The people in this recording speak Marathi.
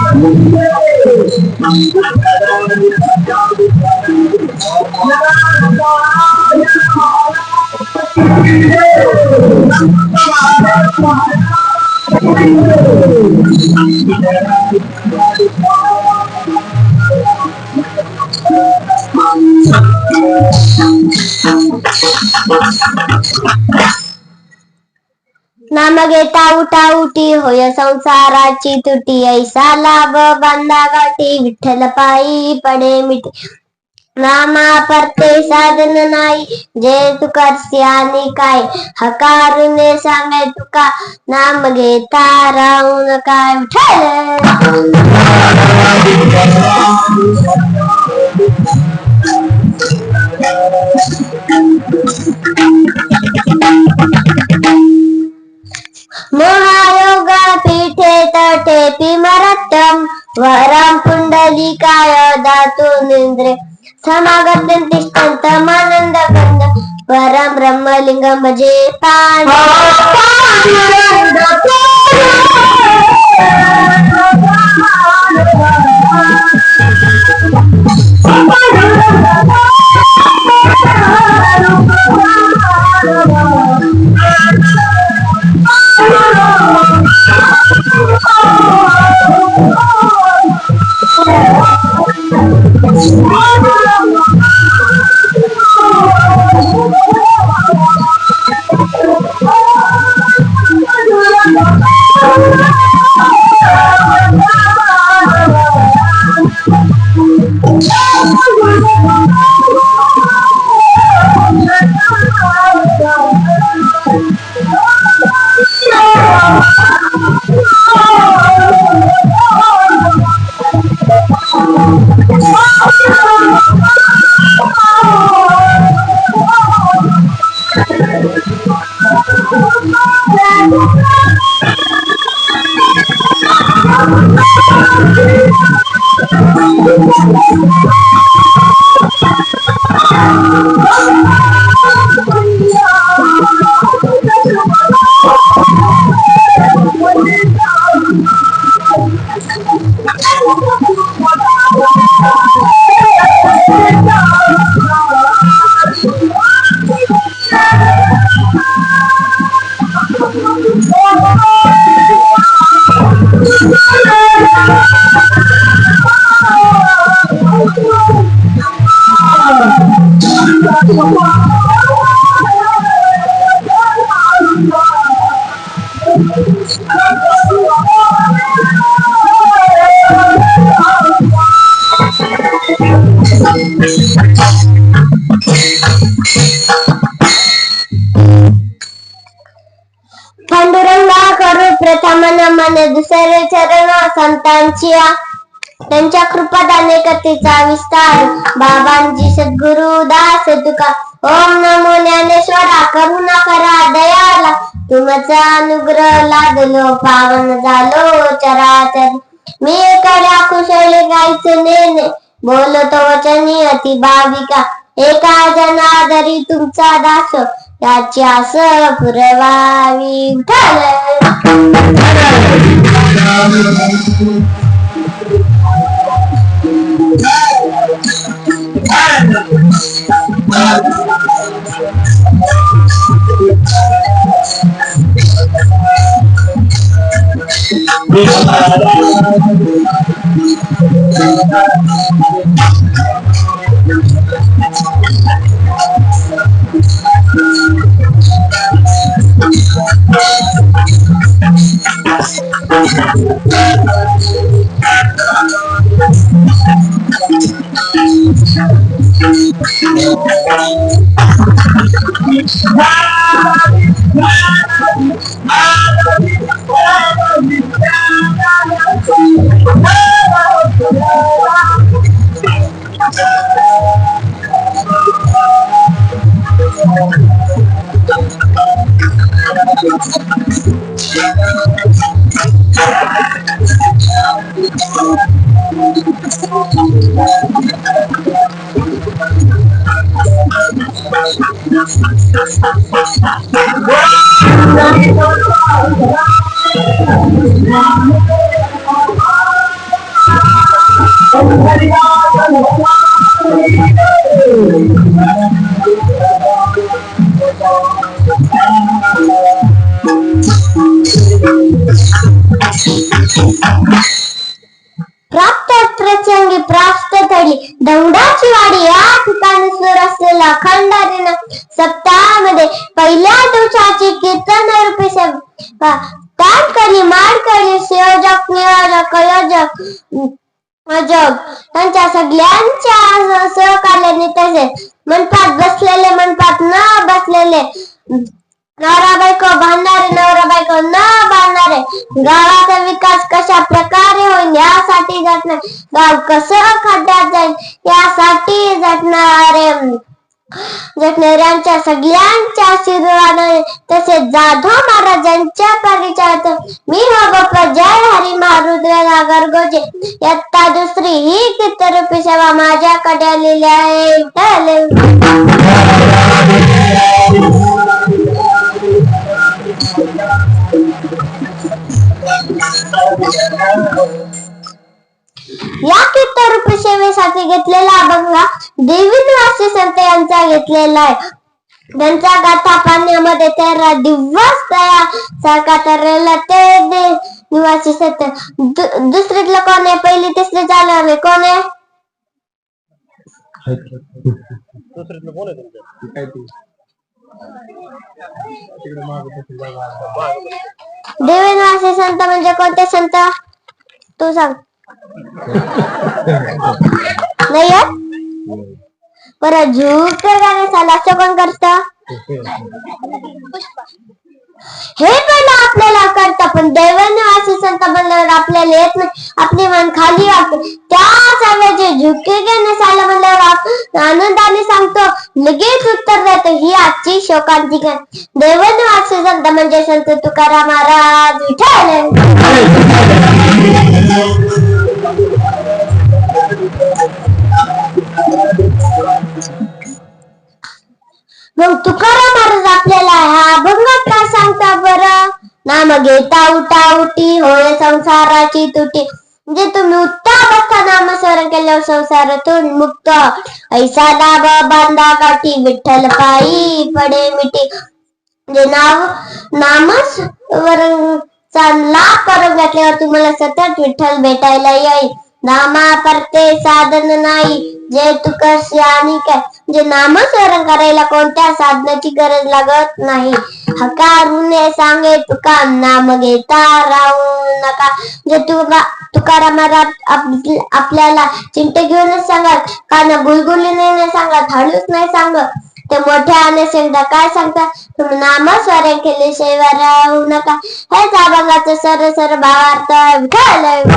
नाम घेता मागे उठी होय संसाराची तुटी ऐसा लाभ बांधा गाठी विठ्ठल पायी पडे मिठी. नामा परते साधन नाही जे तुकारसी आणि काय? हकारुने सांगे तुका नाम घेता राहून काय विठ्ठल! ಪ್ರಾಯದಾತು ನಿಂದ್ರೆ ಸಮಾಗತಂತಿಷ್ಟಂತ ಮಾನಂದ ಬಂದ ಪರಂ ಬ್ರಹ್ಮಲಿಂಗ ಮಜೆ ಪಾಂಡ प्रथम दुसरे चरण संतांची त्यांच्या कृपात अनेकतेचा विस्तार. बाबांची सद्गुरु दास तुका ओम नमो ज्ञानेश्वरा करुणा करा दयाला. तुमचा अनुग्रह लादलो पावन झालो चराचर. मी करा कुशल गायचे नेने बोलतो वचनी अति भाविका एका जनादरी तुमचा Das. Dacia să prăvavim tale! Thank you. प्राप्त प्रचंगी प्राप्त तरी दौडाची वाडी या ठिकाणी सुरू असलेला अखंड सप्ताहामध्ये पहिल्या दिवसाची कीर्तन रूपी कानकरी माडकरी सेवजक नियोजक आयोजक अजग त्यांच्या सगळ्यांच्या सहकार्याने तसेच मनपात बसलेले मनपात न बसलेले नवरा बायको बांधणारे नवरा बायको न बांधणारे गावाचा विकास कशा प्रकारे होईल यासाठी झटणार गाव कसं खड्ड्यात जाईल यासाठी झटणारे जटणाऱ्यांच्या सगळ्यांच्या आशीर्वादाने. तसेच जाधव महाराजांच्या परिचयात मी हा जय हरी मारुद्र नागर गोजे. इयत्ता दुसरी ही कीर्तरूपी सेवा माझ्याकडे आलेली आहे. या कीर्तरूपी सेवेसाठी घेतलेला अभंग देवी निवासी संत यांचा घेतलेला आहे. त्यांच्या गाथा पाण्यामध्ये तेरा दिवस तया सारखा तरला ते दे. निवासी संत. दु- दुसरीतलं कोण आहे? पहिली तिसरी चालू नाही कोण आहे? दुसरीतलं कोण आहे तुमचं? काय ते संत म्हणजे कोणते संत? तू सांग. नाही आहेत? परत झूक गाणे साला असं कोण करत? हे पण आपल्याला करत पण दैवनिवासी संत म्हणल्यावर आपल्याला येत नाही. आपली मन खाली वाटते. त्या सगळ्याचे झुके घेण्यास आलं म्हणल्यावर लगेच उत्तर देतो ही आजची शोकांतिका. दैवनिवासी संत म्हणजे संत तुकाराम महाराज विठ्ठल. मग तुकाराम महाराज आपल्याला हा अभंगात काय सांगता बरं? नाम घेता उठा उठी होय संसाराची तुटी. म्हणजे तुम्ही उत्तम बसता नामस्मरण केल्यावर संसारातून मुक्त ऐसा लाभ बांधा काठी विठ्ठल पायी पडे मिठी म्हणजे नाव नामच वरण चांगला करून घातल्यावर तुम्हाला सतत विठ्ठल भेटायला येईल नामा परते साधन नाही जे तू करशी आणि काय म्हणजे नामस्मरण करायला कोणत्या साधनाची गरज लागत नाही हकारुने सांगे तुका नाम घेता राहू नका म्हणजे तुका आपल्याला चिंटे घेऊनच सांगत कान गुलगुलीने नाही सांगत हळूच नाही सांगत ते मोठ्या आणि शेंगडा काय सांगता तुम्ही नामस्वरे केले शेवा राहू नका हे अभंगाचे सर सर भावार्थ घालव